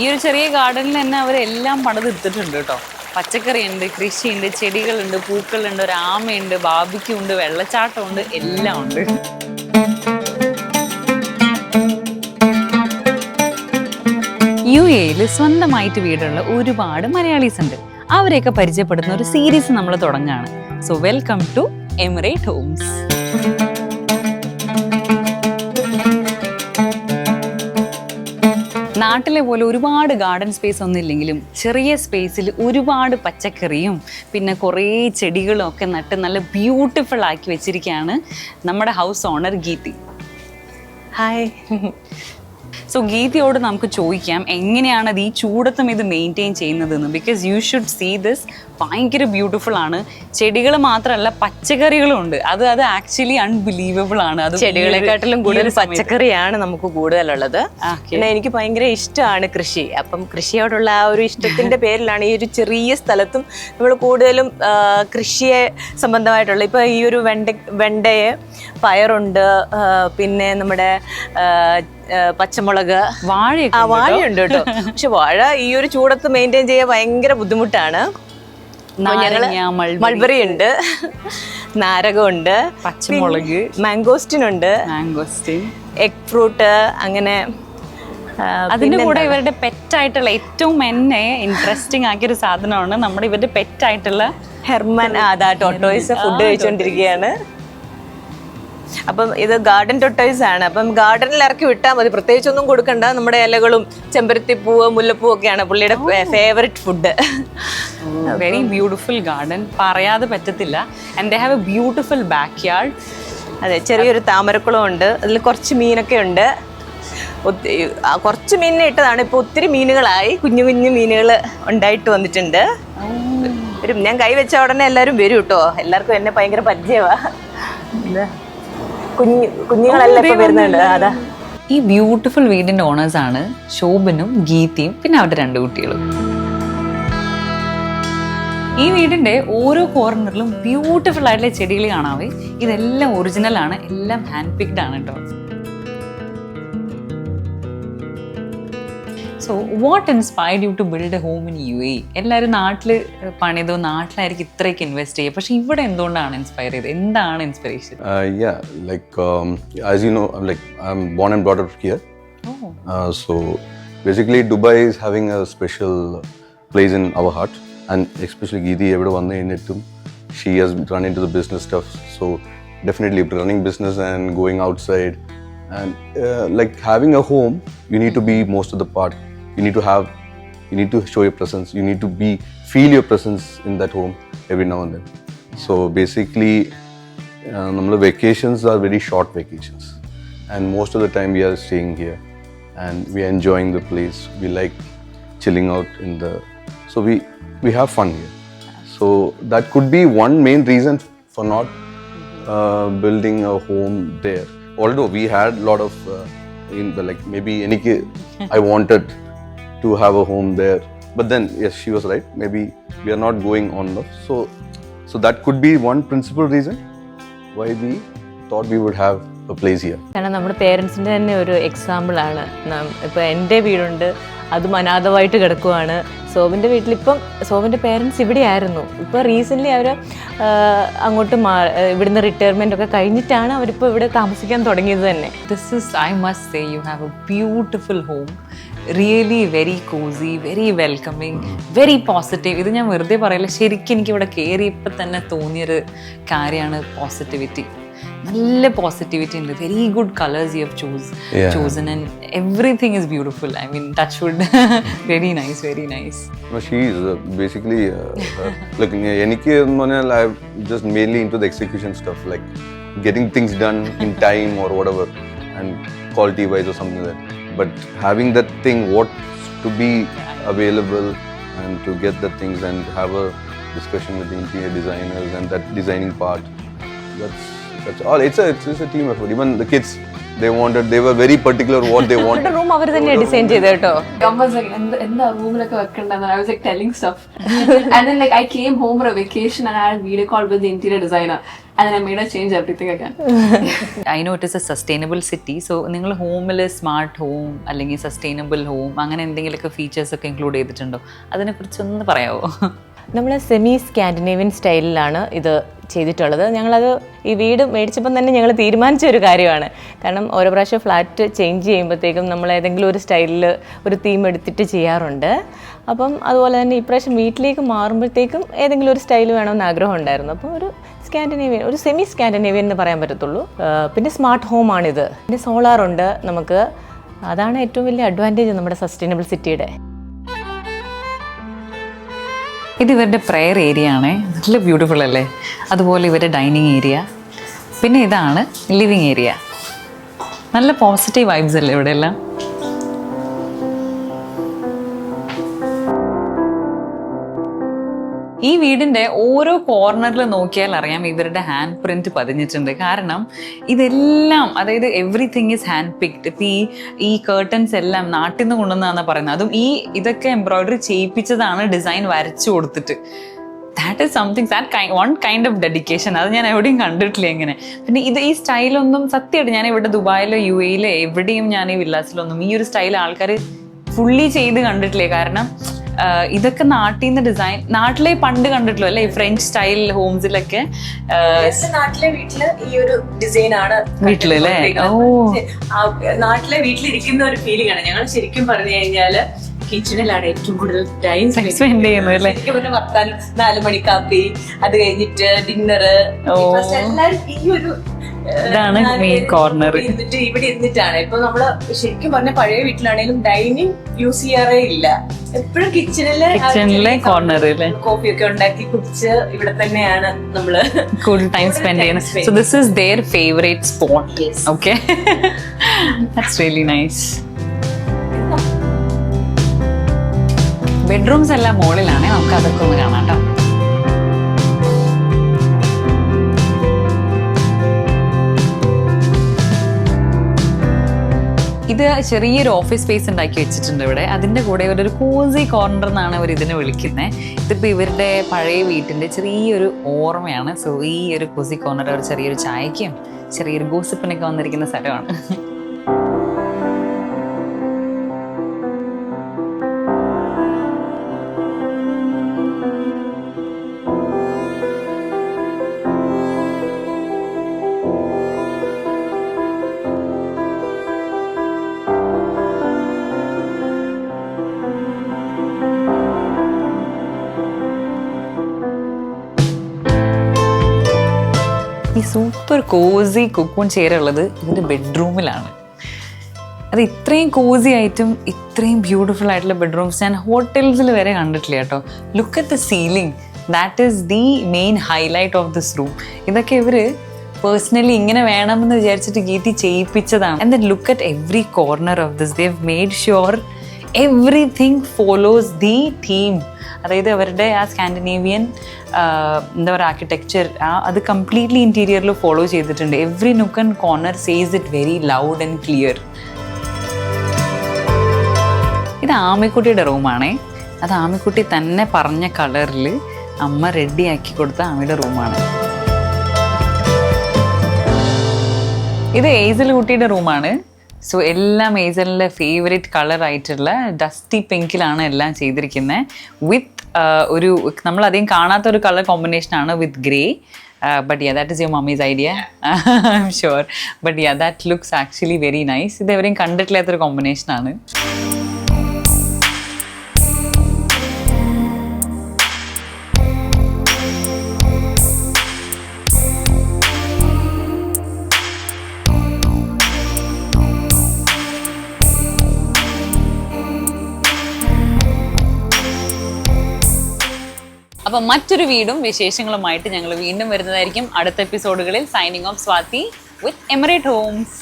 ഈ ഒരു ചെറിയ ഗാർഡനിൽ തന്നെ അവരെല്ലാം പണിതെടുത്തിട്ടുണ്ട് കേട്ടോ. പച്ചക്കറിയുണ്ട് കൃഷിയുണ്ട് ചെടികളുണ്ട് പൂക്കളുണ്ട് ഒരു ആമയുണ്ട് ബാബിക്കുണ്ട് വെള്ളച്ചാട്ടമുണ്ട് എല്ലാം ഉണ്ട്. യു എയിൽ സ്വന്തമായിട്ട് വീടുള്ള ഒരുപാട് മലയാളീസ് ഉണ്ട് അവരെയൊക്കെ പരിചയപ്പെടുന്ന ഒരു സീരീസ് നമ്മൾ തുടങ്ങുകയാണ് so welcome to Emirate Homes നാട്ടിലെ പോലെ ഒരുപാട് ഗാർഡൻ സ്പേസ് ഒന്നും ഇല്ലെങ്കിലും ചെറിയ സ്പേസിൽ ഒരുപാട് പച്ചക്കറിയും പിന്നെ കുറേ ചെടികളും ഒക്കെ നട്ട് നല്ല ബ്യൂട്ടിഫുൾ ആക്കി വെച്ചിരിക്കുകയാണ് നമ്മുടെ house owner Geethi. Hi so ഗീതയോട് നമുക്ക് ചോദിക്കാം എങ്ങനെയാണ് അത് ഈ ചൂടത്തും ഇത് മെയിന്റെയിൻ ചെയ്യുന്നതെന്ന്? Because you should see this ഭയങ്കര ബ്യൂട്ടിഫുൾ ആണ്. ചെടികൾ മാത്രമല്ല പച്ചക്കറികളും ഉണ്ട്. അത് അത് ആക്ച്വലി അൺബിലീവബിൾ ആണ്. അത് ചെടികളെക്കാട്ടിലും കൂടുതൽ പച്ചക്കറിയാണ് നമുക്ക് കൂടുതലുള്ളത്. പിന്നെ എനിക്ക് ഭയങ്കര ഇഷ്ടമാണ് കൃഷി. അപ്പം കൃഷിയോടുള്ള ആ ഒരു ഇഷ്ടത്തിന്റെ പേരിലാണ് ഈ ഒരു ചെറിയ സ്ഥലത്തും നമ്മൾ കൂടുതലും കൃഷിയെ സംബന്ധമായിട്ടുള്ള ഇപ്പൊ ഈ ഒരു വെണ്ട വെണ്ടയെ പയറുണ്ട് പിന്നെ നമ്മുടെ പച്ചമുളക്. വാഴ വാഴയുണ്ട് കേട്ടോ. പക്ഷെ വാഴ ഈ ഒരു ചൂടത്ത് മെയിന്റെയിൻ ചെയ്യാൻ ഭയങ്കര ബുദ്ധിമുട്ടാണ്. മൾബറി. ഉണ്ട് നാരകമുണ്ട്. പച്ചമുളക്. മാംഗോസ്റ്റിൻ ഉണ്ട് മാംഗോസ്റ്റിൻ. എഗ് ഫ്രൂട്ട് അങ്ങനെ അതിന്റെ കൂടെ ഇവരുടെ പെറ്റായിട്ടുള്ള ഏറ്റവും എന്നെ ഇൻട്രസ്റ്റിംഗ് ആക്കിയ ഒരു സാധനമാണ് നമ്മുടെ ഇവരുടെ പെറ്റായിട്ടുള്ള ഹെർമൻ അതാ ടൊട്ടോയ്സ് ഫുഡ് കഴിച്ചുകൊണ്ടിരിക്കുകയാണ് അപ്പം ഇത് ഗാർഡൻ ടൊട്ടോയ്സ് ആണ്. അപ്പം ഗാർഡനിൽ ഇറക്കി വിട്ടാൽ മതി. പ്രത്യേകിച്ച് ഒന്നും കൊടുക്കണ്ട. നമ്മുടെ ഇലകളും ചെമ്പരത്തിപ്പൂവ് മുല്ലപ്പൂ ഒക്കെയാണ് പുള്ളിയുടെ favourite food very beautiful garden പറയാതെ പറ്റത്തില്ല. And they have a beautiful back yard അതെ ചെറിയൊരു താമരക്കുളം ഉണ്ട്. അതിൽ കുറച്ച് മീനൊക്കെ ഉണ്ട്. കുറച്ച് മീനിനെ ഇട്ടതാണ്. ഇപ്പോൾ ഒത്തിരി മീനുകളായി. കുഞ്ഞു കുഞ്ഞു മീനുകൾ ഉണ്ടായിട്ട് വന്നിട്ടുണ്ട്. വരും ഞാൻ കൈ വെച്ച ഉടനെ എല്ലാവരും വരും കേട്ടോ എല്ലാവർക്കും എന്നെ ഭയങ്കര പരിചയമാണ് കുഞ്ഞു കുഞ്ഞുങ്ങളെല്ലാം ഇപ്പൊ വരുന്നുണ്ട്. അതാ. ഈ ബ്യൂട്ടിഫുൾ വീടിന്റെ ഓണേഴ്സ് ആണ് ശോഭനും ഗീതയും പിന്നെ അവരുടെ രണ്ട് കുട്ടികളും. ഈ വീടിന്റെ ഓരോ കോർണറിലും ബ്യൂട്ടിഫുൾ ആയിട്ടുള്ള ചെടികൾ കാണാവേ. ഇതെല്ലാം ഒറിജിനൽ ആണ്. എല്ലാം ഹാൻഡ് പിക്ഡ് ആണ് കേട്ടോ so what inspired you to build a home in U A എല്ലാവരും നാട്ടിൽ പണിതോ നാട്ടിലായിരിക്കും ഇത്രയൊക്കെ ഇൻവെസ്റ്റ് ചെയ്യുക പക്ഷെ ഇവിടെ എന്തുകൊണ്ടാണ് ഇൻസ്പയർ ചെയ്തത് എന്താണ് inspiration Uh, yeah, like um, as you know, I'm like I'm born and brought up here. Uh, so basically, Dubai is having a special place in our heart, and especially Geeti, everyone in it too. She has run into the business stuff, so definitely running business and going outside, and uh, like having a home, you need to be most of the part. you need to have you need to show your presence. You need to be feel your presence in that home every now and then. So basically um, uh, vacations are very short vacations. And most of the time we are staying here. And we are enjoying the place. We like chilling out in the so we we have fun here. So that could be one main reason for not uh, building a home there. Although we had a lot of uh, in the like maybe any i wanted to have a home there but then yes she was right maybe we are not going on love. so so that could be one principal reason why we thought we would have a place here. കാരണം നമ്മുടെ പേരൻസിന്റെ തന്നെ ഒരു example ആണ് ഇപ്പോൾ എന്റെ വീടുണ്ട് അതും അനാഥമായിട്ട് കിടക്കുവാണ് സോബിന്റെ വീട്ടിലിപ്പം സോബിന്റെ പേരൻസ് ഇവിടെ ആയിരുന്നു ഇപ്പോൾ റീസെന്റ്ലി അവർ അങ്ങോട്ട് മാ ഇവിടുന്ന് റിട്ടയർമെന്റ് ഒക്കെ കഴിഞ്ഞിട്ടാണ് അവരിപ്പോൾ ഇവിടെ താമസിക്കാൻ തുടങ്ങിയത് തന്നെ this is i must say you have a beautiful home really very cosy very welcoming very positive ഇത് ഞാൻ വെറുതെ പറയില്ല ശരിക്കും എനിക്ക് ഇവിടെ കയറിയപ്പോൾ തന്നെ തോന്നിയൊരു കാര്യമാണ് പോസിറ്റിവിറ്റി നല്ല പോസിറ്റിവിറ്റി ഉണ്ട്. Very good colours you have choose. Chosen and everything is beautiful I mean touch wood very nice very nice No, she is basically uh, like എനിക്ക് എന്ന് പറഞ്ഞാൽ I just mainly into the execution stuff like getting things done in time or whatever and quality wise or something like that. But having that thing, what to be available and to get the things and have a discussion with the interior designers and that designing part. That's that's all. It's a it's, it's a team effort. Even the kids, they wanted they were very particular what they wanted. Room അവർ തന്നെ design ചെയ്ത് കേട്ടോ I was like, എന്താ എന്താ റൂമിലൊക്കെ വെക്കണ്ടെന്ന് I was like telling stuff. and then like I came home for a vacation and I had a video call with the interior designer. And then I made a change everything again. I know it is a sustainable city so നിങ്ങൾ ഹോമിൽ smart home അല്ലെങ്കിൽ sustainable home അങ്ങനെ എന്തെങ്കിലുമൊക്കെ features ഒക്കെ include ചെയ്തിട്ടുണ്ടോ അതിനെക്കുറിച്ച് ഒന്ന് പറയാമോ നമ്മൾ സെമി സ്കാൻഡിനേവിയൻ സ്റ്റൈലിലാണ് ഇത് ചെയ്തിട്ടുള്ളത്. ഞങ്ങളത് ഈ വീട് മേടിച്ചപ്പം തന്നെ ഞങ്ങൾ തീരുമാനിച്ച ഒരു കാര്യമാണ്. കാരണം ഓരോ പ്രാവശ്യം ഫ്ലാറ്റ് ചേഞ്ച് ചെയ്യുമ്പോഴത്തേക്കും നമ്മൾ ഏതെങ്കിലും ഒരു സ്റ്റൈലിൽ ഒരു തീം എടുത്തിട്ട് ചെയ്യാറുണ്ട്. അപ്പം അതുപോലെ തന്നെ ഇപ്രാവശ്യം വീട്ടിലേക്ക് മാറുമ്പോഴത്തേക്കും ഏതെങ്കിലും ഒരു സ്റ്റൈൽ വേണമെന്ന് ആഗ്രഹം ഉണ്ടായിരുന്നു അപ്പോൾ ഒരു സ്കാൻഡിനേവിയൻ ഒരു സെമി സ്കാൻഡിനേവിയൻ എന്ന് പറയാൻ പറ്റത്തുള്ളൂ. പിന്നെ സ്മാർട്ട് ഹോമാണിത് പിന്നെ സോളാറുണ്ട് നമുക്ക്. അതാണ് ഏറ്റവും വലിയ അഡ്വാന്റേജ് നമ്മുടെ സസ്റ്റൈനബിൾ സിറ്റിയുടെ ഇത് ഇവരുടെ പ്രെയർ ഏരിയ ആണ്. നല്ല ബ്യൂട്ടിഫുൾ അല്ലേ? അതുപോലെ ഇവരുടെ ഡൈനിങ് ഏരിയ പിന്നെ ഇതാണ് ലിവിങ് ഏരിയ നല്ല പോസിറ്റീവ് വൈബ്സ് അല്ലേ ഇവിടെ ഈ വീടിന്റെ ഓരോ കോർണറിൽ നോക്കിയാൽ അറിയാം ഇവരുടെ ഹാൻഡ് പ്രിന്റ് പതിഞ്ഞിട്ടുണ്ട്. കാരണം ഇതെല്ലാം അതായത് എവറിഥിങ് ഇസ് ഹാൻഡ് പിക്ഡ് ഈ ഈ കേർട്ടൻസ് എല്ലാം നാട്ടിൽ നിന്ന് കൊണ്ടുവന്നാണ് പറയുന്നത്. അതും ഈ ഇതൊക്കെ എംബ്രോയിഡറി ചെയ്യിപ്പിച്ചതാണ് ഡിസൈൻ വരച്ചു കൊടുത്തിട്ട്. That is something that one kind of dedication അത് ഞാൻ എവിടെയും കണ്ടിട്ടില്ല ഇങ്ങനെ. പിന്നെ ഇത് ഈ സ്റ്റൈലൊന്നും സത്യമായിട്ട് ഞാൻ ഇവിടെ ദുബായിലോ യു എയിലോ എവിടെയും ഞാൻ ഈ വില്ലാസിലൊന്നും ഈ ഒരു സ്റ്റൈൽ ആൾക്കാർ ഫുള്ളി ചെയ്ത് കണ്ടിട്ടില്ലേ. കാരണം ഇതൊക്കെ നാട്ടിൽ നിന്ന് ഡിസൈൻ നാട്ടിലെ പണ്ട് കണ്ടിട്ടുള്ളൂ അല്ലേ? ഫ്രഞ്ച് സ്റ്റൈൽ ഹോംസിലൊക്കെ നാട്ടിലെ വീട്ടിൽ ഈ ഒരു ഡിസൈൻ ആണ് വീട്ടിലല്ലേ ഓ. നാട്ടിലെ വീട്ടിലിരിക്കുന്ന ഒരു ഫീലിംഗ് ആണ്. ഞങ്ങൾ ശരിക്കും പറഞ്ഞു കഴിഞ്ഞാൽ കിച്ചണിലാണ് ഏറ്റവും കൂടുതൽ ടൈം സ്പെൻഡ് ചെയ്യുന്നത് അല്ലേ? വർത്താനം. നാല് മണി കാപ്പി അത് കഴിഞ്ഞിട്ട് ഡിന്നർ. എല്ലാരും ഈ ഒരു ഇതാണ് മെയിൻ കോർണർ ഇരുന്നിട്ട് ഇവിടെ ഇരുന്നിട്ടാണ്. ഇപ്പൊ നമ്മൾ ശരിക്കും പറഞ്ഞ പഴയ വീട്ടിലാണെങ്കിലും ഡൈനിങ് യൂസ് ചെയ്യാറേ ഇല്ല. എപ്പോഴും കിച്ചണിൽ കിച്ചണിലെ കോർണർ അല്ലേ? കോഫി ഒക്കെ ഉണ്ടാക്കി കുടിച്ച് ഇവിടെ തന്നെയാണ് നമ്മൾ കൂടുതൽ ടൈം സ്പെൻഡ് ചെയ്യുന്നത്. So this is their favourite spot okay that's really nice bedrooms എല്ലാം മുകളിലാണ് നമുക്ക് അതൊക്കെ ഒന്ന് കാണാം കേട്ടോ. ഇത് ചെറിയൊരു ഓഫീസ് സ്പേസ് ഉണ്ടാക്കി വെച്ചിട്ടുണ്ട് ഇവിടെ. അതിന്റെ കൂടെ ഒരു കൂസി കോർണർ എന്നാണ് അവർ ഇതിനെ വിളിക്കുന്നത് ഇതിപ്പോൾ ഇവരുടെ പഴയ വീട്ടിന്റെ ചെറിയൊരു ഓർമ്മയാണ്. സോ ഈ ഒരു കോസി കോർണർ ഒരു ചെറിയൊരു ചായക്കും ചെറിയൊരു ഗോസിപ്പിനൊക്കെ വന്നിരിക്കുന്ന സ്ഥലമാണ്. സൂപ്പർ കോസി കുക്കൂൺ ചേരുള്ളത് ഇതിന്റെ ബെഡ്റൂമിലാണ് അത് ഇത്രയും കോസി ആയിട്ടും ഇത്രയും ബ്യൂട്ടിഫുൾ ആയിട്ടുള്ള ബെഡ്റൂംസ് ഞാൻ ഹോട്ടൽസിൽ വരെ കണ്ടിട്ടില്ല കേട്ടോ. Look at the ceiling that is the main highlight of this room ഇതൊക്കെ ഇവർ പേഴ്സണലി ഇങ്ങനെ വേണമെന്ന് വിചാരിച്ചിട്ട് ഗീതി ചെയ്യിപ്പിച്ചതാണ്. And then look at every corner of this they made sure everything follows the theme അതായത് അവരുടെ ആ സ്കാൻഡിനേവിയൻ എന്താ പറയുക ആർക്കിടെക്ചർ ആ അത് കംപ്ലീറ്റ്ലി ഇന്റീരിയറിൽ ഫോളോ ചെയ്തിട്ടുണ്ട്. Every nook and corner says it very loud and clear ഇത് ആമിക്കുട്ടിയുടെ റൂമാണേ. അത് ആമിക്കുട്ടി തന്നെ പറഞ്ഞ കളറിൽ അമ്മ റെഡിയാക്കി കൊടുത്ത ആമയുടെ റൂമാണ്. ഇത് ഏസൽ കുട്ടിയുടെ റൂമാണ്. സോ എല്ലാം ഏസലിന്റെ ഫേവറേറ്റ് കളർ ആയിട്ടുള്ള ഡസ്റ്റി പിങ്കിലാണ് എല്ലാം ചെയ്തിരിക്കുന്നത് വിത്ത് ഒരു നമ്മൾ അധികം കാണാത്ത ഒരു കളർ കോമ്പിനേഷനാണ് with grey but yeah that is your mummy's idea I'm sure but yeah that looks actually very nice ഇത് എവരെയും കണ്ടിട്ടില്ലാത്തൊരു കോമ്പിനേഷനാണ് അപ്പം മറ്റൊരു വീടും വിശേഷങ്ങളുമായിട്ട് ഞങ്ങൾ വീണ്ടും വരുന്നതായിരിക്കും അടുത്ത എപ്പിസോഡുകളിൽ signing off Swathi with Emirate Homes